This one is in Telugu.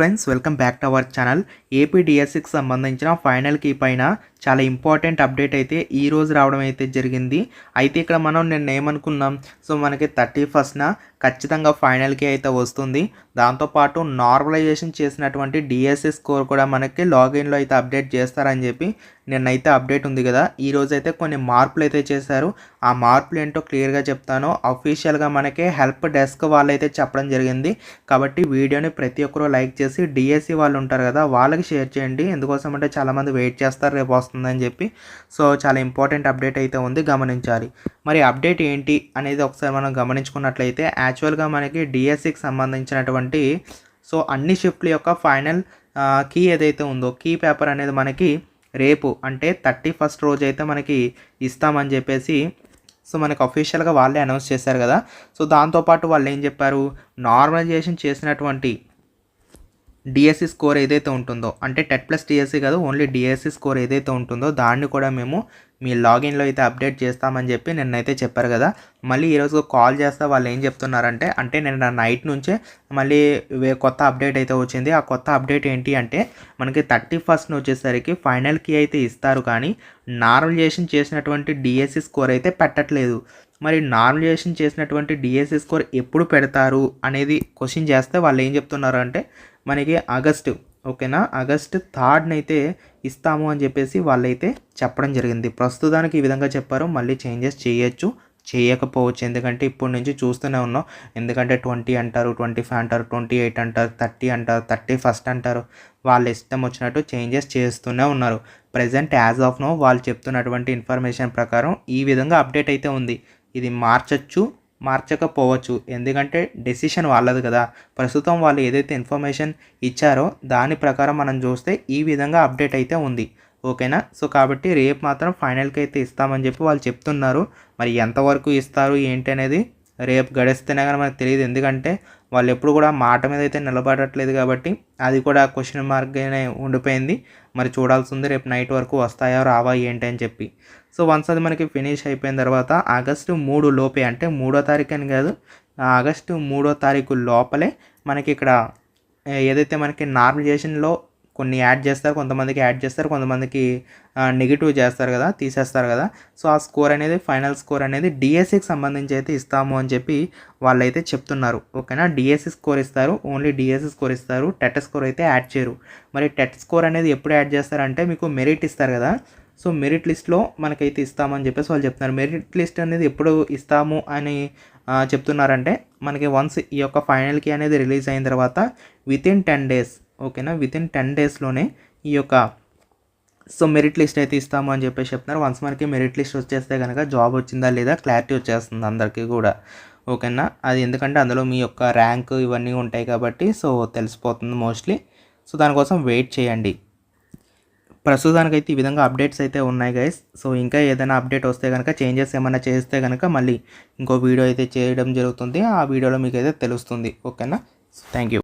Friends welcome back to our channel. AP డిఎస్సికి సంబంధించిన ఫైనల్ కీ పైన చాలా ఇంపార్టెంట్ అప్డేట్ అయితే ఈ రోజు రావడం అయితే జరిగింది. అయితే ఇక్కడ మనం నిన్న ఏమనుకున్నాం? సో మనకి థర్టీ ఫస్ట్న ఖచ్చితంగా ఫైనల్కి అయితే వస్తుంది. దాంతోపాటు నార్మలైజేషన్ చేసినటువంటి డిఎస్సి స్కోర్ కూడా మనకి లాగిన్లో అయితే అప్డేట్ చేస్తారని చెప్పి నిన్నైతే అప్డేట్ ఉంది కదా. ఈ రోజు అయితే కొన్ని మార్పులు అయితే చేశారు. ఆ మార్పులు ఏంటో క్లియర్గా చెప్తాను. అఫీషియల్గా మనకి హెల్ప్ డెస్క్ వాళ్ళు అయితే చెప్పడం జరిగింది. కాబట్టి వీడియోని ప్రతి ఒక్కరూ లైక్ చేసి డిఎస్సి వాళ్ళు ఉంటారు కదా వాళ్ళకి షేర్ చేయండి. ఎందుకోసం అంటే చాలామంది వెయిట్ చేస్తారు రేపు వస్తుందని చెప్పి. సో చాలా ఇంపార్టెంట్ అప్డేట్ అయితే ఉంది గమనించాలి. మరి అప్డేట్ ఏంటి అనేది ఒకసారి మనం గమనించుకున్నట్లయితే యాక్చువల్గా మనకి డిఎస్సికి సంబంధించినటువంటి సో అన్ని షిఫ్ట్ల యొక్క ఫైనల్ కీ ఏదైతే ఉందో కీ పేపర్ అనేది మనకి రేపు అంటే థర్టీ ఫస్ట్ రోజు అయితే మనకి ఇస్తామని చెప్పేసి సో మనకి అఫీషియల్గా వాళ్ళే అనౌన్స్ చేశారు కదా. సో దాంతోపాటు వాళ్ళు ఏం చెప్పారు? నార్మలైజేషన్ చేసినటువంటి డిఎస్సి స్కోర్ ఏదైతే ఉంటుందో అంటే టెట్ ప్లస్ డిఎస్సి కాదు ఓన్లీ డిఎస్సి స్కోర్ ఏదైతే ఉంటుందో దాన్ని కూడా మేము మీ లాగిన్లో అయితే అప్డేట్ చేస్తామని చెప్పి నిన్నైతే చెప్పారు కదా. మళ్ళీ ఈరోజు కాల్ చేస్తే వాళ్ళు ఏం చెప్తున్నారంటే అంటే నిన్న నైట్ నుంచే మళ్ళీ కొత్త అప్డేట్ అయితే వచ్చింది. ఆ కొత్త అప్డేట్ ఏంటి అంటే మనకి థర్టీ ఫస్ట్ వచ్చేసరికి ఫైనల్కి అయితే ఇస్తారు కానీ నార్మలైజేషన్ చేసినటువంటి డిఎస్సి స్కోర్ అయితే పెట్టట్లేదు. మరి నార్మలైజేషన్ చేసినటువంటి డిఎస్సి స్కోర్ ఎప్పుడు పెడతారు అనేది క్వశ్చన్ చేస్తే వాళ్ళు ఏం చెప్తున్నారు అంటే మనకి ఆగస్టు ఓకేనా? ఆగస్ట్ థర్డ్ని అయితే ఇస్తాము అని చెప్పేసి వాళ్ళైతే చెప్పడం జరిగింది. ప్రస్తుతానికి ఈ విధంగా చెప్పారు. మళ్ళీ చేంజెస్ చేయొచ్చు చేయకపోవచ్చు. ఎందుకంటే ఇప్పటి నుంచి చూస్తూనే ఉన్నాం. ఎందుకంటే ట్వంటీ అంటారు ట్వంటీ ఫైవ్ అంటారు ట్వంటీ ఎయిట్ అంటారు థర్టీ అంటారు థర్టీ ఫస్ట్ అంటారు. వాళ్ళ ఇష్టం వచ్చినట్టు చేంజెస్ చేస్తూనే ఉన్నారు. ప్రజెంట్ యాజ్ ఆఫ్ నో వాళ్ళు చెప్తున్నటువంటి ఇన్ఫర్మేషన్ ప్రకారం ఈ విధంగా అప్డేట్ అయితే ఉంది. ఇది మార్చచ్చు మార్చకపోవచ్చు. ఎందుకంటే డెసిషన్ వాళ్ళది కదా. ప్రస్తుతం వాళ్ళు ఏదైతే ఇన్ఫర్మేషన్ ఇచ్చారో దాని ప్రకారం మనం చూస్తే ఈ విధంగా అప్డేట్ అయితే ఉంది. ఓకేనా? సో కాబట్టి రేపు మాత్రం ఫైనల్కి అయితే ఇస్తామని చెప్పి వాళ్ళు చెప్తున్నారు. మరి ఎంతవరకు ఇస్తారు ఏంటి అనేది రేపు గడిస్తేనే కానీ మనకు తెలియదు. ఎందుకంటే వాళ్ళు ఎప్పుడు కూడా మాట మీద అయితే నిలబడట్లేదు కాబట్టి అది కూడా క్వశ్చన్ మార్క్గానే ఉండిపోయింది. మరి చూడాల్సి ఉంది రేపు నైట్ వరకు వస్తాయో రావా ఏంటి అని చెప్పి. సో వన్స్ అది మనకి ఫినిష్ అయిపోయిన తర్వాత ఆగస్టు మూడు లోపే అంటే మూడో తారీఖు అని కాదు ఆగస్టు మూడో తారీఖు లోపలే మనకి ఇక్కడ ఏదైతే మనకి నార్మలైజేషన్లో కొన్ని యాడ్ చేస్తారు కొంతమందికి యాడ్ చేస్తారు కొంతమందికి నెగిటివ్ చేస్తారు కదా తీసేస్తారు కదా. సో ఆ స్కోర్ అనేది ఫైనల్ స్కోర్ అనేది డిఎస్సికి సంబంధించి అయితే ఇస్తాము అని చెప్పి వాళ్ళైతే చెప్తున్నారు. ఓకేనా? డిఎస్సి స్కోర్ ఇస్తారు ఓన్లీ డిఎస్సి స్కోర్ ఇస్తారు టెట్ స్కోర్ అయితే యాడ్ చేయరు. మరి టెట్ స్కోర్ అనేది ఎప్పుడు యాడ్ చేస్తారంటే మీకు మెరిట్ ఇస్తారు కదా. సో మెరిట్ లిస్ట్లో మనకైతే ఇస్తామని చెప్పేసి వాళ్ళు చెప్తున్నారు. మెరిట్ లిస్ట్ అనేది ఎప్పుడు ఇస్తాము అని చెప్తున్నారంటే మనకి వన్స్ ఈ యొక్క ఫైనల్కి అనేది రిలీజ్ అయిన తర్వాత విత్ ఇన్ టెన్ డేస్ ఓకేనా? విత్ ఇన్ టెన్ డేస్లోనే ఈ యొక్క సో మెరిట్ లిస్ట్ అయితే ఇస్తాము అని చెప్పేసి చెప్తున్నారు. వన్స్ మనకి మెరిట్ లిస్ట్ వచ్చేస్తే కనుక జాబ్ వచ్చిందా లేదా క్లారిటీ వచ్చేస్తుంది అందరికీ కూడా. ఓకేనా? అది ఎందుకంటే అందులో మీ యొక్క ర్యాంక్ ఇవన్నీ ఉంటాయి కాబట్టి సో తెలిసిపోతుంది మోస్ట్లీ సో దానికోసం వెయిట్ చేయండి. ప్రస్తుతానికైతే ఈ విధంగా అప్డేట్స్ అయితే ఉన్నాయి గైస్ సో ఇంకా ఏదైనా అప్డేట్ వస్తే కనుక చేంజెస్ ఏమైనా చేస్తే కనుక మళ్ళీ ఇంకో వీడియో అయితే చేయడం జరుగుతుంది. ఆ వీడియోలో మీకు అయితే తెలుస్తుంది. ఓకేనా? Thank you